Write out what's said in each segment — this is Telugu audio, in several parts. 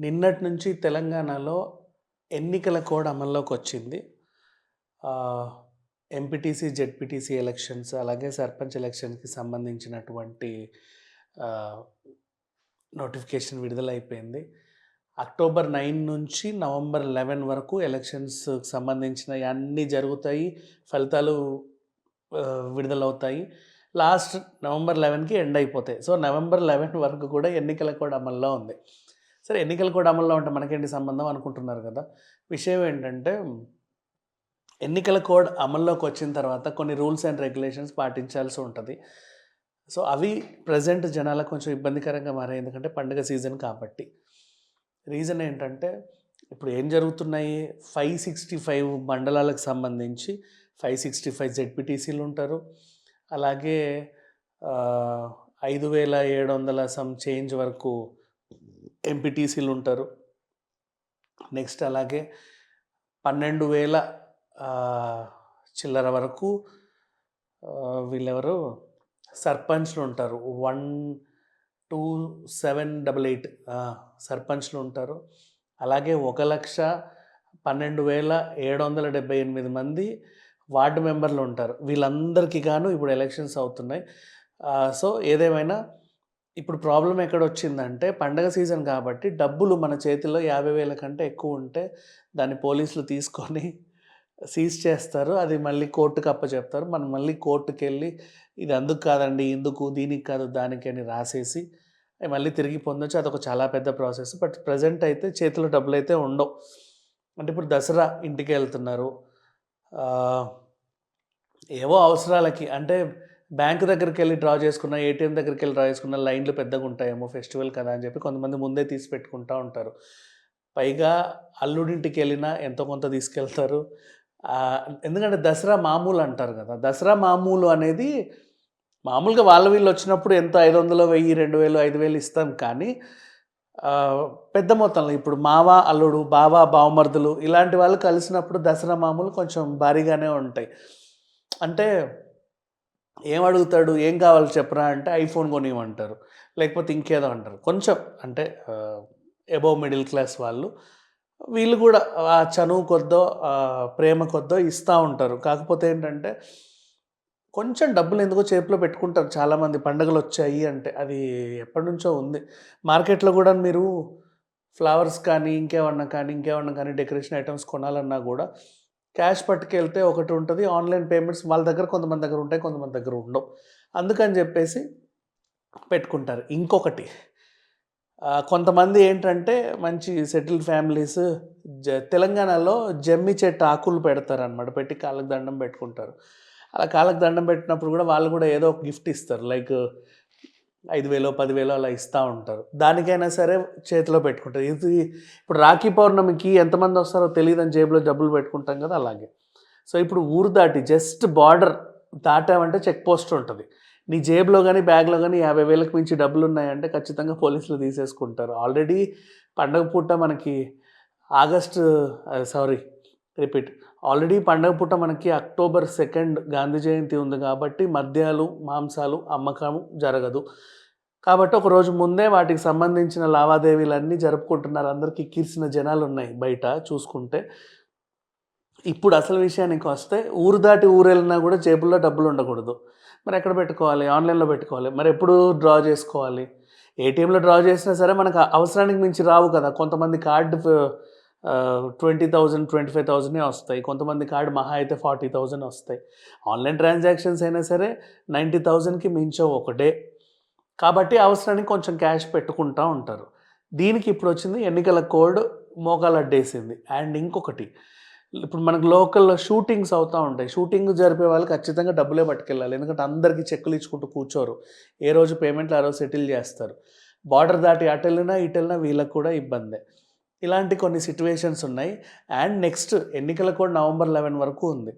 నిన్నటి నుంచి తెలంగాణలో ఎన్నికల కోడ్ అమల్లోకి వచ్చింది ఎంపీటీసీ జెడ్పీటీసీ ఎలక్షన్స్ అలాగే సర్పంచ్ ఎలక్షన్కి సంబంధించినటువంటి నోటిఫికేషన్ విడుదలైపోయింది. అక్టోబర్ నైన్ నుంచి నవంబర్ లెవెన్ వరకు ఎలక్షన్స్ సంబంధించిన అన్నీ జరుగుతాయి ఫలితాలు విడుదలవుతాయి. లాస్ట్ నవంబర్ లెవెన్కి ఎండ్ అయిపోతాయి. సో నవంబర్ లెవెన్ వరకు కూడా ఎన్నికల కూడా అమల్లో ఉంది. సరే ఎన్నికల కూడా అమల్లో ఉంటే మనకేంటి సంబంధం అనుకుంటున్నారు కదా? విషయం ఏంటంటే ఎన్నికల కోడ్ అమల్లోకి వచ్చిన తర్వాత కొన్ని రూల్స్ అండ్ రెగ్యులేషన్స్ పాటించాల్సి ఉంటుంది. సో అవి ప్రజెంట్ జనాలకు కొంచెం ఇబ్బందికరంగా మారాయి. ఎందుకంటే పండుగ సీజన్ కాబట్టి. రీజన్ ఏంటంటే ఇప్పుడు ఏం జరుగుతున్నాయి? ఫైవ్ సిక్స్టీ ఫైవ్ మండలాలకు సంబంధించి ఫైవ్ సిక్స్టీ ఫైవ్ జెడ్పీటీసీలు ఉంటారు. అలాగే ఐదు వేల ఏడు వందల సమ్ చేంజ్ వరకు ఎంపీటీసీలు ఉంటారు నెక్స్ట్ అలాగే పన్నెండు వేల చిల్లర వరకు వీళ్ళెవరు? సర్పంచ్లు ఉంటారు one two seven double eight సర్పంచ్లు ఉంటారు అలాగే ఒక లక్ష పన్నెండు వేల ఏడు వందల డెబ్బై ఎనిమిది మంది వార్డు మెంబర్లు ఉంటారు వీళ్ళందరికీ గాను ఇప్పుడు ఎలక్షన్స్ అవుతున్నాయి. సో ఏదేమైనా ఇప్పుడు ప్రాబ్లం ఎక్కడ వచ్చిందంటే పండగ సీజన్ కాబట్టి డబ్బులు మన చేతిలో యాభై వేల కంటే ఎక్కువ ఉంటే దాన్ని పోలీసులు తీసుకొని సీజ్ చేస్తారు. అది మళ్ళీ కోర్టుకు అప్పచెప్తారు. మనం మళ్ళీ కోర్టుకి వెళ్ళి ఇది అందుకు కాదండి ఇందుకు దీనికి కాదు దానికి అని రాసేసి మళ్ళీ తిరిగి పొందొచ్చు. అదొక చాలా పెద్ద ప్రాసెస్. బట్ ప్రజెంట్ అయితే చేతిలో డబ్బులు అయితే ఉండవు. అంటే ఇప్పుడు దసరా ఇంటికి వెళ్తున్నారు ఏవో అవసరాలకి అంటే బ్యాంక్ దగ్గరికి వెళ్ళి డ్రా చేసుకున్న ఏటీఎం దగ్గరికి వెళ్ళి డ్రా చేసుకున్న లైన్లు పెద్దగా ఉంటాయేమో ఫెస్టివల్ కదా అని చెప్పి కొంతమంది ముందే తీసి పెట్టుకుంటూ ఉంటారు. పైగా అల్లుడింటికి వెళ్ళినా ఎంతో కొంత తీసుకెళ్తారు. ఎందుకంటే దసరా మామూలు అంటారు కదా. దసరా మామూలు అనేది మామూలుగా వాళ్ళ వీళ్ళు వచ్చినప్పుడు ఎంత ఐదు వందలు వెయ్యి రెండు వేలు ఐదు వేలు ఇస్తాం కానీ పెద్ద మొత్తంలో ఇప్పుడు మావ అల్లుడు బావ బావమర్దులు ఇలాంటి వాళ్ళు కలిసినప్పుడు దసరా మామూలు కొంచెం భారీగానే ఉంటాయి. అంటే ఏం అడుగుతాడు? ఏం కావాలి చెప్పరా అంటే ఐఫోన్ కొనివ్వమంటారు లేకపోతే ఇంకేదో అంటారు. కొంచెం అంటే ఎబోవ్ మిడిల్ క్లాస్ వాళ్ళు వీళ్ళు కూడా ఆ చనువు కొద్దో ప్రేమ కొద్దో ఇస్తూ ఉంటారు. కాకపోతే ఏంటంటే కొంచెం డబ్బులు ఎందుకో చేతిలో పెట్టుకుంటారు. చాలామంది పండుగలు వచ్చాయి అంటే అది ఎప్పటి నుంచో ఉంది. మార్కెట్లో కూడా మీరు ఫ్లవర్స్ కానీ ఇంకేమన్నా కానీ ఇంకేమన్నా కానీ డెకరేషన్ ఐటమ్స్ కొనాలన్నా కూడా క్యాష్ పట్టుకెళ్తే ఒకటి ఉంటుంది ఆన్లైన్ పేమెంట్స్ వాళ్ళ దగ్గర కొంతమంది దగ్గర ఉంటాయి కొంతమంది దగ్గర ఉండవు. అందుకని చెప్పేసి పెట్టుకుంటారు. ఇంకొకటి కొంతమంది ఏంటంటే మంచి సెటిల్డ్ ఫ్యామిలీస్ జ తెలంగాణలో జమ్మి చెట్టు ఆకులు పెడతారు అనమాట పెట్టి కాళ్ళకు దండం పెట్టుకుంటారు. అలా కాళ్ళకు దండం పెట్టినప్పుడు కూడా వాళ్ళు కూడా ఏదో ఒక గిఫ్ట్ ఇస్తారు. లైక్ ఐదు వేలో పదివేలో అలా ఇస్తూ ఉంటారు. దానికైనా సరే చేతిలో పెట్టుకుంటారు. ఇది ఇప్పుడు రాఖీ పౌర్ణమికి ఎంతమంది వస్తారో తెలియదని జేబులో డబ్బులు పెట్టుకుంటాం కదా అలాగే. సో ఇప్పుడు ఊరు దాటి జస్ట్ బార్డర్ దాటామంటే చెక్ పోస్ట్ ఉంటుంది. నీ జేబులో కానీ బ్యాగ్లో కానీ యాభై వేలకు మించి డబ్బులు ఉన్నాయంటే ఖచ్చితంగా పోలీసులు తీసేసుకుంటారు. ఆల్రెడీ పండగ పూట మనకి ఆగస్ట్ సారీ రిపీట్. ఆల్రెడీ పండగ పూట మనకి అక్టోబర్ సెకండ్ గాంధీ జయంతి ఉంది కాబట్టి మద్యాలు మాంసాలు అమ్మకం జరగదు. కాబట్టి ఒక రోజు ముందే వాటికి సంబంధించిన లావాదేవీలన్నీ జరుపుకుంటున్నారు. అందరికీ కీర్చిన జనాలు ఉన్నాయి బయట చూసుకుంటే. ఇప్పుడు అసలు విషయానికి వస్తే ఊరు దాటి ఊరు వెళ్ళినా కూడా జేబుల్లో డబ్బులు ఉండకూడదు. మరి ఎక్కడ పెట్టుకోవాలి? ఆన్లైన్లో పెట్టుకోవాలి. మరి ఎప్పుడు డ్రా చేసుకోవాలి? ఏటీఎంలో డ్రా చేసినా సరే మనకు అవసరానికి మించి రావు కదా. కొంతమంది card twenty thousand twenty five థౌజండే వస్తాయి. కొంతమంది కార్డు మహా అయితే ఫార్టీ థౌజండ్ వస్తాయి. ఆన్లైన్ ట్రాన్సాక్షన్స్ అయినా సరే నైంటీ థౌజండ్కి మించవు ఒకటే. కాబట్టి అవసరానికి కొంచెం క్యాష్ పెట్టుకుంటూ ఉంటారు. దీనికి ఇప్పుడు వచ్చింది ఎన్నికల కోడ్ మోకాలు అడ్డేసింది. అండ్ ఇంకొకటి ఇప్పుడు మనకు లోకల్లో షూటింగ్స్ అవుతూ ఉంటాయి. షూటింగ్ జరిపే వాళ్ళు ఖచ్చితంగా డబ్బులే పట్టుకెళ్ళాలి. ఎందుకంటే అందరికీ చెక్కులు ఇచ్చుకుంటూ కూర్చోరు. ఏ రోజు పేమెంట్లు ఆ రోజు సెటిల్ చేస్తారు. బార్డర్ దాటి అటు వెళ్ళినా ఇటు వెళ్ళినా వీళ్ళకి కూడా ఇబ్బందే. ఇలాంటి కొన్ని సిట్యువేషన్స్ ఉన్నాయి. అండ్ నెక్స్ట్ ఎన్నికల కూడా నవంబర్ లెవెన్ వరకు ఉంది.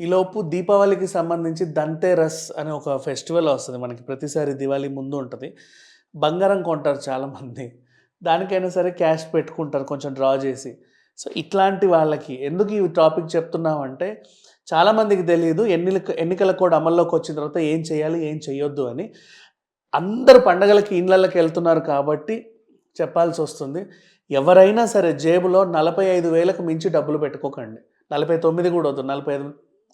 ఈలోపు దీపావళికి సంబంధించి దంతేరస్ అనే ఒక ఫెస్టివల్ వస్తుంది. మనకి ప్రతిసారి దివాళీ ముందు ఉంటుంది. బంగారం కొంటారు చాలామంది. దానికైనా సరే క్యాష్ పెట్టుకుంటారు కొంచెం డ్రా చేసి. సో ఇట్లాంటి వాళ్ళకి ఎందుకు ఈ టాపిక్ చెప్తున్నామంటే చాలామందికి తెలియదు ఎన్నిక ఎన్నికల కోడ్ అమల్లోకి వచ్చిన తర్వాత ఏం చేయాలి ఏం చేయొద్దు అని. అందరు పండగలకి ఇళ్ళకి వెళ్తున్నారు కాబట్టి చెప్పాల్సి వస్తుంది. ఎవరైనా సరే జేబులో నలభై ఐదు వేలకు మించి డబ్బులు పెట్టుకోకండి. నలభై తొమ్మిది కూడా వద్దు. నలభై ఐదు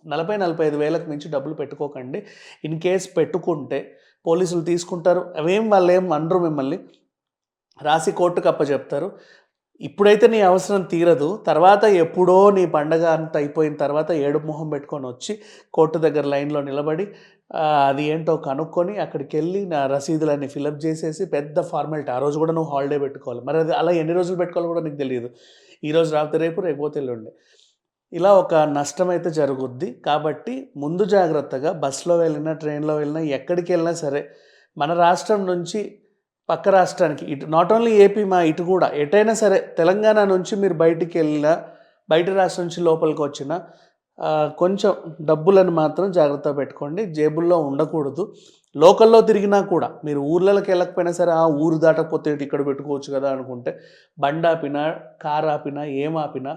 నలభై నలభై ఐదు వేలకు మించి డబ్బులు పెట్టుకోకండి. ఇన్ కేస్ పెట్టుకుంటే పోలీసులు తీసుకుంటారు. అవేం వాళ్ళు ఏం అనరు మిమ్మల్ని. రాసి కోర్టుకు అప్పచెప్తారు. ఇప్పుడైతే నీ అవసరం తీరదు. తర్వాత ఎప్పుడో నీ పండగ అంత అయిపోయిన తర్వాత ఏడు మొహం పెట్టుకొని వచ్చి కోర్టు దగ్గర లైన్లో నిలబడి అది ఏంటో కనుక్కొని అక్కడికి వెళ్ళి నా రసీదులన్నీ ఫిలప్ చేసేసి పెద్ద ఫార్మాలిటీ. ఆ రోజు కూడా నువ్వు హాలిడే పెట్టుకోవాలి. మరి అది అలా ఎన్ని రోజులు పెట్టుకోవాలో కూడా నీకు తెలియదు. ఈరోజు రాత్రి రేపు రేపు పోతే ఎల్లుండి. ఇలా ఒక నష్టం అయితే జరుగుద్ది. కాబట్టి ముందు జాగ్రత్తగా బస్సులో వెళ్ళినా ట్రైన్లో వెళ్ళినా ఎక్కడికి వెళ్ళినా సరే మన రాష్ట్రం నుంచి పక్క రాష్ట్రానికి ఇటు నాట్ ఓన్లీ ఏపీ మా ఇటు కూడా ఎటైనా సరే తెలంగాణ నుంచి మీరు బయటికి వెళ్ళినా బయట రాష్ట్రం నుంచి లోపలికి వచ్చినా కొంచెం డబ్బులను మాత్రం జాగ్రత్త పెట్టుకోండి. జేబుల్లో ఉండకూడదు. లోకల్లో తిరిగినా కూడా మీరు ఊర్లలోకి వెళ్ళకపోయినా సరే ఆ ఊరు దాటకపోతే ఇక్కడ పెట్టుకోవచ్చు కదా అనుకుంటే బండి ఆపినా కార్ ఆపినా ఏం ఆపినా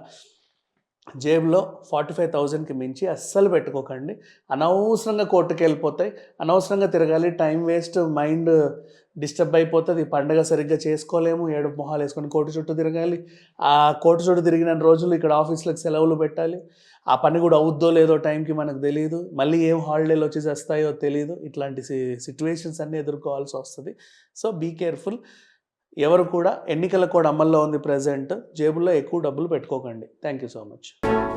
జేబులో ఫార్టీ ఫైవ్ థౌజండ్కి మించి అస్సలు పెట్టుకోకండి. అనవసరంగా కోర్టుకి వెళ్ళిపోతాయి. అనవసరంగా తిరగాలి. టైం వేస్ట్ మైండ్ డిస్టర్బ్ అయిపోతుంది. పండగ సరిగ్గా చేసుకోలేము. ఏడు మొహాలు వేసుకొని కోర్టు చుట్టూ తిరగాలి. ఆ కోర్టు చుట్టూ తిరిగిన రోజులు ఇక్కడ ఆఫీసులకు సెలవులు పెట్టాలి. ఆ పని కూడా అవుద్దో లేదో టైంకి మనకు తెలియదు మళ్ళీ ఏం హాలిడేలు వచ్చి వస్తాయో తెలియదు ఇట్లాంటి సిచ్యువేషన్స్ అన్నీ ఎదుర్కోవాల్సి వస్తుంది. So be careful. ఎవరు కూడా ఎన్నికల కోడ్ అమల్లో ఉంది ప్రజెంట్ జేబుల్లో ఎక్కువ డబ్బులు పెట్టుకోకండి. Thank you so much.